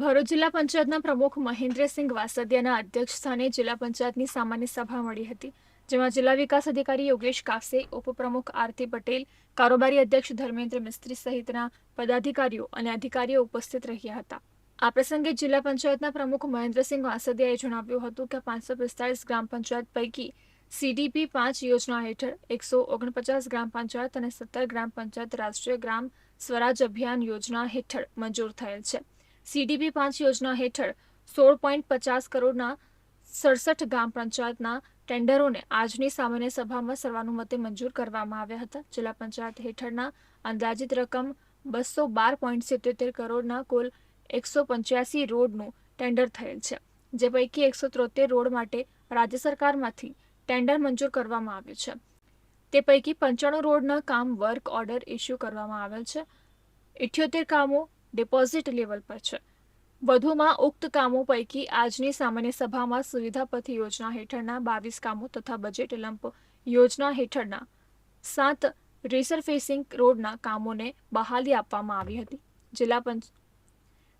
ભરૂચ જિલ્લા પંચાયતના પ્રમુખ મહેન્દ્રસિંહ વાસદિયાના અધ્યક્ષ સ્થાને જિલ્લા પંચાયતની સામાન્ય સભા મળી હતી, જેમાં જિલ્લા વિકાસ અધિકારી યોગેશ કાસે ઉપપ્રમુખ આરતી પટેલ, કારોબારી અધ્યક્ષ ધર્મેન્દ્ર મિસ્ત્રી સહિતના પદાધિકારીઓ અને અધિકારીઓ ઉપસ્થિત રહ્યા હતા. આ પ્રસંગે જિલ્લા પંચાયતના પ્રમુખ મહેન્દ્રસિંહ વાસદિયાએ જણાવ્યું હતું કે પાંચસો પિસ્તાળીસ ગ્રામ પંચાયત પૈકી સીડીપી પાંચ યોજના હેઠળ એકસો ઓગણપચાસ ગ્રામ પંચાયત અને સત્તર ગ્રામ પંચાયત રાષ્ટ્રીય ગ્રામ સ્વરાજ અભિયાન યોજના હેઠળ મંજૂર થયેલ છે. સીડીપી પાંચ યોજના હેઠળ સોળ પોઈન્ટ પચાસ કરોડના સડસઠ ગ્રામ પંચાયતના ટેન્ડરોને આજની સામાન્ય સભામાં સર્વાનુમતે મંજૂર કરવામાં આવ્યા હતા. જિલ્લા પંચાયત હેઠળના અંદાજિત રકમ બસો બાર પોઈન્ટ સિત્યોતેર કરોડના કુલ એકસો પંચ્યાસી રોડનું ટેન્ડર થયેલ છે, જે પૈકી એકસો ત્રોતેર રોડ માટે રાજ્ય સરકારમાંથી ટેન્ડર મંજૂર કરવામાં આવ્યું છે. તે પૈકી પંચાણું રોડના કામ વર્ક ઓર્ડર ઇસ્યુ કરવામાં આવેલ છે. ઇઠ્યોતેર કામો ડિપોઝિટ લેવલ પર છે. વધુમાં ઉક્ત કામો પૈકી આજની સામાન્ય સભામાં સુવિધાપથ યોજના હેઠળના બાવીસ કામો તથા બજેટ લંપ યોજના હેઠળના સાત રિસરફેસિંગ રોડના કામોને બહાલી આપવામાં આવી હતી. જિલ્લા પંચ,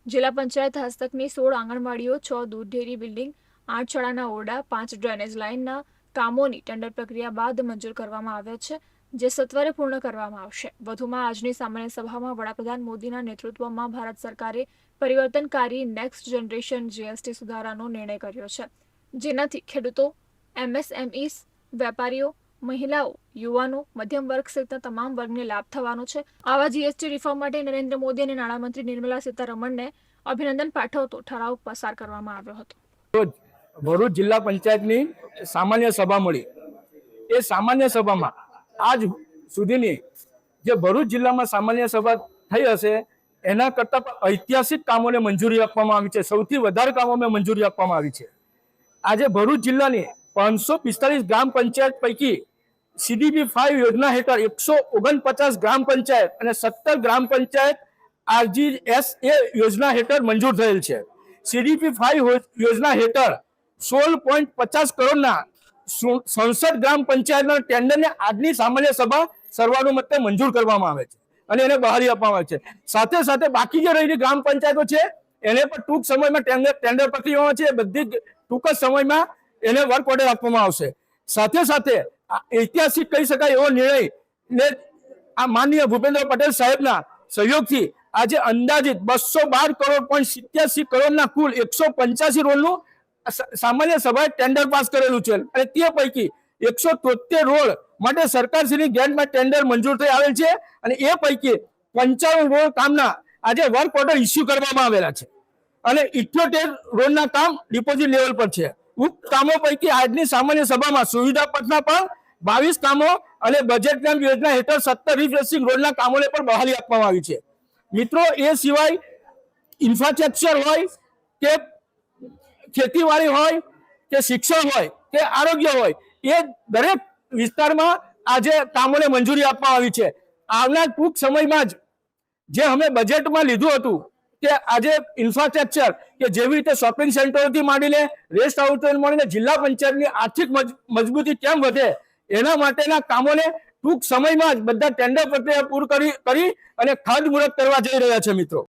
જિલ્લા પંચાયત હસ્તકની સોળ આંગણવાડીઓ, છ દૂધ ડેરી બિલ્ડિંગ, આઠ શાળાના ઓરડા, પાંચ ડ્રેનેજ લાઇનના કામોની ટેન્ડર પ્રક્રિયા બાદ મંજૂર કરવામાં આવ્યા છે. જે સત્વરે પૂર્ણ કરવામાં આવશે. વધુમાં આજની સામાન્ય સભામાં વડાપ્રધાન મોદીના નેતૃત્વમાં ભારત સરકારે પરિવર્તનકારી નેક્સ્ટ જનરેશન જીએસટી સુધારાનો નિર્ણય કર્યો છે. જેનાથી ખેડૂતો, એમએસએમઈસ, વેપારીઓ, મહિલાઓ, યુવાનો, મધ્યમ વર્ગ સહિતના તમામ વર્ગને લાભ થવાનો છે. આવા જીએસટી રિફોર્મ માટે નરેન્દ્ર મોદી અને નાણામંત્રી નિર્મલા સીતારમણને અભિનંદન પાઠવતો ઠરાવ પસાર કરવામાં આવ્યો હતો. ભરૂચ જિલ્લા પંચાયતની સામાન્ય સભા મળી. એ સામાન્ય સભામાં આજ સુધીની જે ભરૂચ જિલ્લામાં સામાન્ય સભા થઈ હશે, એના કરતાં ઐતિહાસિક કામોને મંજૂરી આપવામાં આવી છે. સૌથી વધારે કામોને મંજૂરી આપવામાં આવી છે. આજે ભરૂચ જિલ્લાની પાંચસો પિસ્તાલીસ ગ્રામ પંચાયત પૈકી સીડીપી ફાઈવ યોજના હેઠળ એકસો ઓગણપચાસ ગ્રામ પંચાયત અને સત્તર ગ્રામ panchayat R G S A યોજના હેઠળ મંજૂર થયેલ છે. સીડીપી ફાઈવ યોજના હેઠળ સોળ પોઈન્ટ પચાસ કરોડના સંસદ ગ્રામ પંચાયતના ટેન્ડરને આજની સામાન્ય સભા સર્વાનુમતે મંજૂર કરવામાં આવે છે અને એને બહારી આપવામાં આવે છે. સાથે સાથે બાકી જે રહેલી ગ્રામ પંચાયતો છે, એને પણ ટૂંક સમયમાં ટેન્ડર ટેન્ડર પ્રક્રિયામાં છે. બધી ટૂંક જ સમયમાં એને વર્ક ઓર્ડર આપવામાં આવશે. સાથે સાથે ઐતિહાસિક કહી શકાય એવો નિર્ણય ને આ માનનીય ભૂપેન્દ્ર પટેલ સાહેબના સહયોગથી આજે અંદાજિત બસો બાર કરોડ પોઈન્ટ સિત્યાસી કરોડના કુલ એકસો પંચ્યાસી રોડનું સ- સામાન્ય સભાએ ટેન્ડર પાસ કરેલું છે. અને તે પૈકી એકસો તોતેર રોડ માટે સરકારશ્રીની ગ્રાન્ટમાં ટેન્ડર મંજૂર થઈ આવેલ છે અને એ પૈકી પંચાવન રોડ કામના આજે વર્ક ઓર્ડર ઇસ્યુ કરવામાં આવેલા છે. અને ઇઠ્યોતેર રોડના કામ ડિપોઝિટ લેવલ પર છે. ઉક્ત કામો પૈકી આજની સામાન્ય સભામાં સુવિધા પથના પણ બાવીસ કામો અને બજેટ યોજના હેઠળ સત્તર રિફ્રેશિંગ રોડના કામોને પણ બહાલી આપવામાં આવી છે. મિત્રો, એ સિવાય ઇન્ફ્રાસ્ટ્રક્ચર હોય કે ખેતીવાડી હોય કે શિક્ષણ હોય કે આરોગ્ય હોય, એ દરેક વિસ્તારમાં આજે કામોને મંજૂરી આપવામાં આવી છે. આવનાર ટૂંક સમયમાં જ જે અમે બજેટમાં લીધું હતું કે આજે ઇન્ફ્રાસ્ટ્રક્ચર કે જેવી રીતે શોપિંગ સેન્ટરોથી માંડીને રેસ્ટ હાઉસથી માંડીને જિલ્લા પંચાયતની આર્થિક મજ- મજબૂતી કેમ વધે, એના માટેના કામોને ટૂંક સમયમાં જ બધા ટેન્ડર પ્રક્રિયા પૂર કરી અને ખાતમુહૂર્ત કરવા જઈ રહ્યા છે મિત્રો.